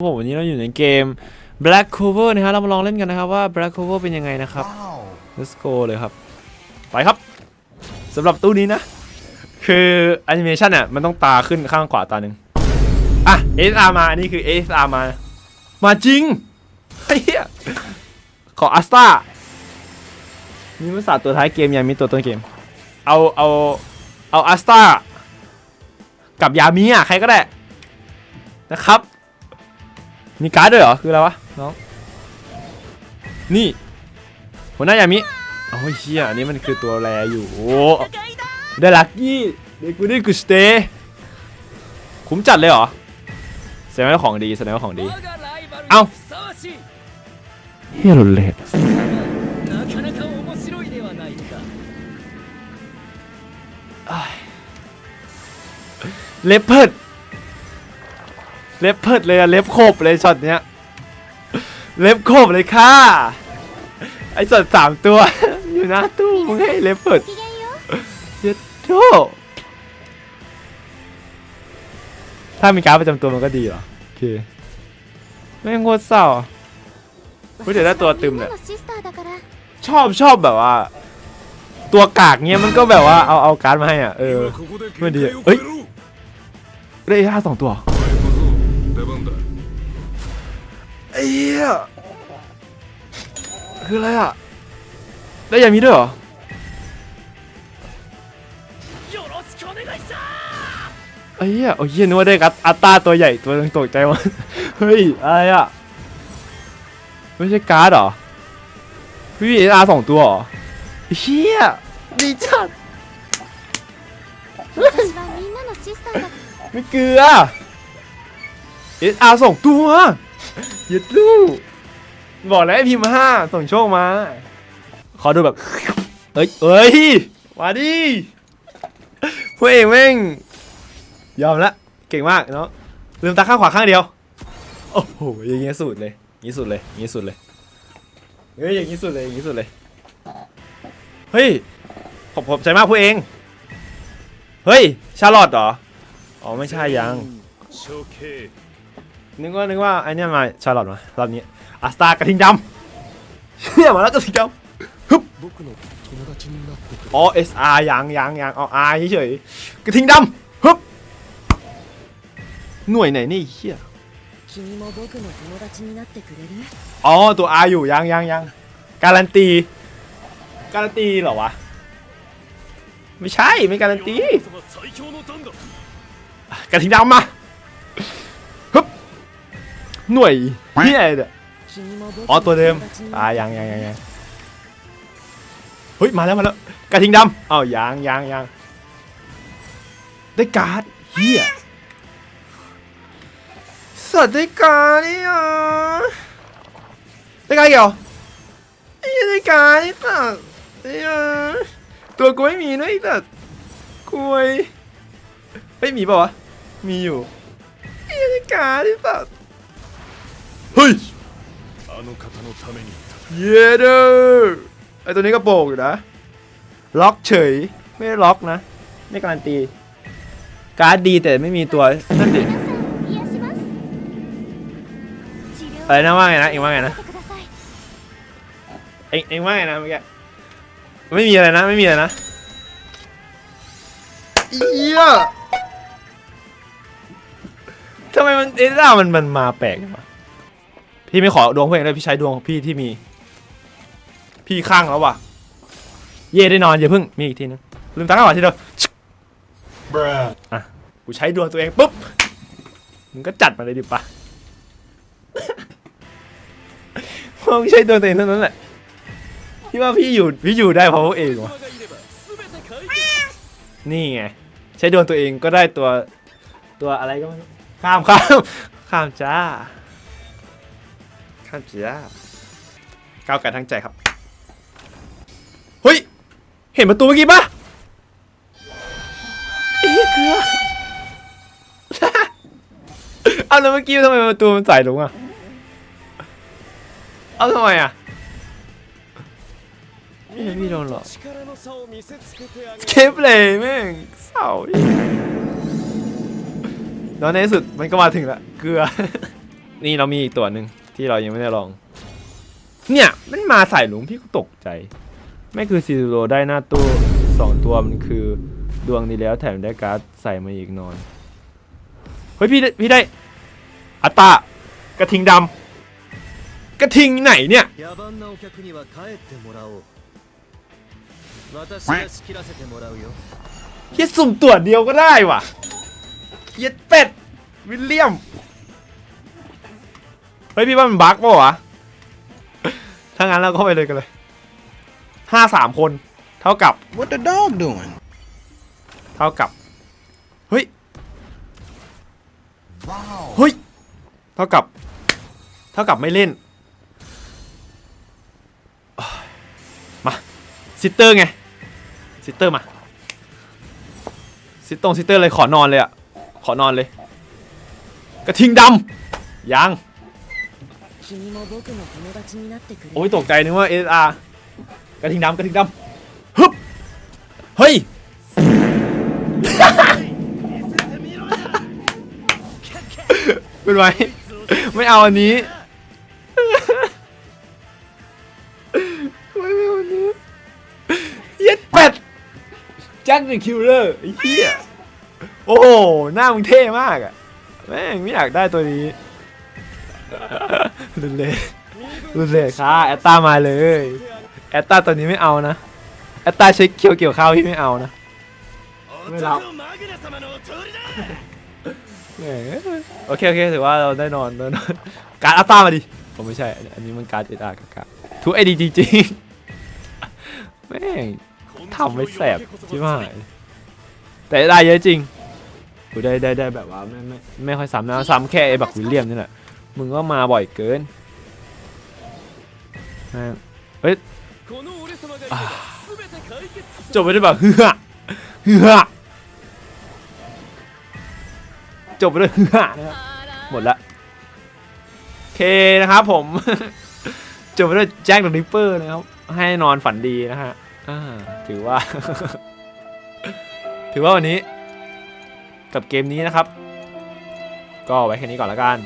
ผมวันนี้เราอยู่ในเกม Black Cover นะฮะเรามาลองเล่นกันนะครับว่า Black Cover เป็นยังไงนะครับ Let's go เลยครับ ไปครับสำหรับตู้นี้นะ คือแอนิเมชันอะมันต้องตาขึ้นข้างขวาตาหนึ่งอะ ASR มา อันนี้คือ ASR มา มาจริงเฮียขออัสตามีภาษาตัวท้ายเกมยังมีตัวต้นเกม เอาเอาเอาอัสตากับยามีอะใครก็ได้นะครับ มีการ์ดด้วยเหรอ คืออะไรวะน้อง นี่หัวหน้ายามิโอ้ยเชี่ยอันนี้มันคือตัวแรอยู่โอ้ได้ลักกี้เด็กกูนี่กูสเตย์คุ้มจัดเลยเหรอแสดงว่าของดีแสดงว่าของดี เอ้าเฮียรุนเล็ดเลเพิร์ เล็บเพิดเลยอะเล็บโคบเลยช็อตเนี้ย เล็บโคบเลยค่ะ ไอ้สัตว์สามตัว อยู่หน้าตู้มึงให้เล็บเพิดเย็ดโธ่ถ้ามีการดประจำตัวมันก็ดีเหรอ โอเค ไม่งโคตรเศร้าอะเฮ้ยเดี๋ยวได้ตัวตึมเนี่ยชอบชอบแบบว่า ตัวกากเงี้ยมันก็แบบว่าเอาเอาการ์ดมาให้อะ เออไม่ดีเฮ้ยยได้ห้าสองตัว 出番だ ไอ้เหี้ยคืออะไรอ่ะ ได้ยามีด้วยเหรอ よろしくお願いしま ไอ้เหี้ยโอ้ยเหี้ยนึกว่าได้กัตอัตตาตัวใหญ่ตัวนึงตกใจวะ เฮ้ย อะไรอ่ะ ไม่ใช่การ์ดเหรอ พี่เออาร์สองตัวเหรอเฮียดีจัด ไม่เกลือ เอสอาร์สองตัวยึดลูกบอกแล้วพิมพ์ห้าส่งโชคมา ขอดูแบบ เอ้ยเอ้ยมาดิพวกเองแม่ง ยอมละเก่งมากเนาะลืมตาข้างขวาข้างเดียว โอ้โหอย่างเงี้ยสุดเลยงี้สุดเลยงี้สุดเลยเฮ้ยอย่างงี้สุดเลยอย่างงี้สุดเลยเฮ้ยผมผมใจมากพวกเองเฮ้ยชาลอตเหรออ๋อไม่ใช่ยัง นึกว่านึกว่าไอเนี่ยมาชาร์ลอตมารอบนี้อัสตากระทิงดำเนี่ยมาแล้วกระทิงดำฮึบออเอสอาร์ยังยังยังอ๋ไอาเฉยกระทิงดำฮึบหน่วยไหนนี่เฮียอ๋อตัวอาอยู่ยังยังยังการันตีการันตีเหรอวะไม่ใช่ไม่การันตีกระทิงดำมา หน่วยเฮียเนี่ออตัวเดิมอ่ายังยังยังยังเฮ้ยมาแล้วมาแล้วกระทิงดำเอ้ายังยังยังได้การ์ดเฮียสัตว์ได้การ์ดเนี่ยได้การ์ดเกี่ยวไอ้ได้การ์ดไอ้สัตวเนี่ยตัวกูไม่มีนะอีกสัตว์กูไม่มีป่าวะมีอยู่ไอ้ได้การ์ดไอ้สัตว เฮ้ยเยเดอร์ไอตัวนี้ก็โปกอยู่นะ ล็อกเฉย ไม่ได้ล็อกนะ ไม่การันตี การ์ดดีแต่ไม่มีตัวนั่นดิอะไรนะว่าไงนะ เองว่าไงนะ เองเองว่าไงนะเมื่อกี้ไม่มีอะไรนะ ไม่มีอะไรนะเยอะทำไมมันเอล่ามันมันมาแปลกวะ พี่ไม่ขอดวงเพื่อนเลยพี่ใช้ดวงพี่ที่มี พี่ข้างแล้ววะเย่ได้นอนอย่าเพิ่งมีอีกทีนึงลืมตาข้าวทีเดียวอะกูใช้ดวงตัวเองปุ๊บมึงก็จัดมาเลยดิปะมึงใช้ดวงตัวเองเท่านั้นแหละพี่ว่าพี่อยู่พี่อยู่ได้เพราะพวกเองวะนี่ไงใช้ดวงตัวเองก็ได้ตัวตัวอะไรก็ข้ามข้ามข้ามจ้า ข้ามเสียก้าวไกลทั้งใจครับ เฮ้ย เห็นประตูเมื่อกี้ปะเอกลือเอาแล้วเมื่อกี้ทำไมประตูมันใส่ลงอะ เอาทำไมอะไม่พี่โดนหรอกเคปเลยแม่งเศร้าแล้วในที่สุดมันก็มาถึงละเกลือ นี่เรามีอีกตัวหนึ่ง ที่เรายังไม่ได้ลอง เนี่ยมันมาใส่หลุมพี่ก็ตกใจ ไม่คือซีโรได้หน้าตู้สองตัวมันคือดวงนี้แล้วแถมได้การ์ดใส่มาอีกนอน เฮ้ยพี่ได้พี่ได้ อัตตากระทิงดำกระทิงไหนเนี่ย เฮียสุ่มตัวเดียวก็ได้วะเฮียเป็ด วิลเลียม ฮ้ยพี่ว่ามันบั๊กป่าวะ ถ้างั้นเราก็ไปเลยกันเลยห้าสามคน เท่ากับ What the dog doing? เท่ากับ เฮ้ย เฮ้ย เท่ากับ เท่ากับไม่เล่น มา ซิสเตอร์ไง ซิสเตอร์มา ซิสตรงซิสเตอร์เลยขอนอนเลยอะ ขอนอนเลย กระทิงดำยัง โอ้ยตกใจนึกว่า SR กระทิงดำกระทิงดำฮึบเฮ้ยเป็นไรไม่เอาอันนี้ไม่เอาอันนี้เย็ดเป็ดแจ็คเดอะคิลเลอร์ไอ้เหี้ยโอ้โหหน้ามึงเท่มากอะแม่งไม่อยากได้ตัวนี้ ดูเลยดูเลยค่ะแอตตามาเลยแอตตาตอนนี้ไม่เอานะแอตตาใช้เคียวเกี่ยวข้าวที่ไม่เอานะไม่รับโอเคโอเคถือว่าเราได้นอนได้นอการอัตตามาดิผมไม่ใช่ อันนี้มันการเอตดอาร์กับการทุกไอดีจริงๆแม่งทำไม่แสบใช่ไหมแต่ได้เยอะจริงกูได้ได้ได้แบบว่าไม่ไม่ไม่ค่อยซ้ำนะซ้ำแค่ไอ้บักวิลเลียมนี่แหละ มึงก็มาบ่อยเกินเฮ้ยจบไปด้วยแบบเฮือเฮือจบไปด้วยเฮือนะครับหมดละโอเคนะครับผม จบไปด้วยแจ็คเดอะริปเปอร์นะครับ ให้นอนฝันดีนะฮะถือว่า ถือว่าวันนี้ กับเกมนี้นะครับ ก็ไว้แค่นี้ก่อนละกัน